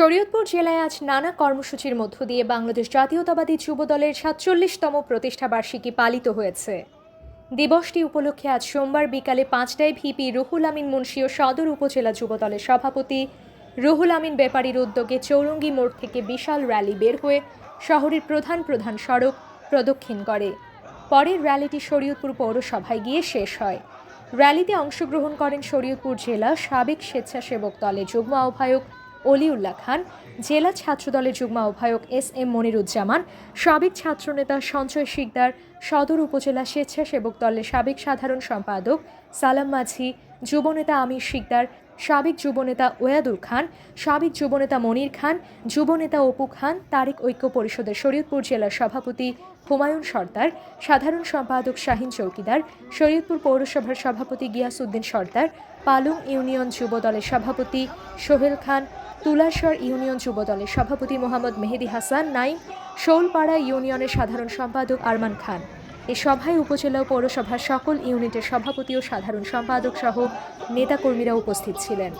শরীয়তপুর জেলায় আজ নানা কর্মসূচির মধ্য দিয়ে বাংলাদেশ জাতীয়তাবাদী যুব দলের সাতচল্লিশতম প্রতিষ্ঠা বার্ষিকী পালিত হয়েছে। দিবসটি উপলক্ষে আজ সোমবার বিকালে পাঁচটায় ভিপি রুহুল আমিন মুন্সি ও সদর উপজেলা যুব দলের সভাপতি রুহুল আমিন ব্যাপারীর উদ্যোগে চৌরঙ্গি মোড় থেকে বিশাল র্যালি বের হয়ে শহরের প্রধান প্রধান সড়ক প্রদক্ষিণ করে। পরের র্যালিটি শরীয়তপুর পৌরসভায় গিয়ে শেষ হয়। র্যালিতে অংশগ্রহণ করেন শরীয়তপুর জেলা সাবেক স্বেচ্ছাসেবক দলের যুগ্ম আহ্বায়ক অলিউল্লাহ খান, জেলা ছাত্রদলের যুগ্ম আহ্বায়ক এস এম মনিরুজ্জামান, সাবেক ছাত্রনেতা সঞ্জয় শিকদার, সদর উপজেলা স্বেচ্ছাসেবক দলের সাবেক সাধারণ সম্পাদক সালাম মাঝি, যুবনেতা আমির শিকদার, সাবেক যুবনেতা ওয়াদুল খান, সাবেক যুবনেতা মনির খান, যুবনেতা অপু খান তারেক ঐক্য পরিষদের শরীয়তপুর জেলার সভাপতি হুমায়ুন সর্দার, সাধারণ সম্পাদক শাহিন চৌকিদার, শরীয়তপুর পৌরসভার সভাপতি গিয়াসউদ্দিন সর্দার, পালং ইউনিয়ন যুব দলের সভাপতি সোহেল খান তুলাসর ইউনিয়ন যুবদলের সভাপতি মোহাম্মদ মেহেদি হাসান, নাইম শৌলপাড়া ইউনিয়নের সাধারণ সম্পাদক আরমান খান। এ সভায় উপজেলা পৌরসভার সকল ইউনিটের সভাপতি ও সাধারণ সম্পাদক সহ নেতাকর্মীরা উপস্থিত ছিলেন।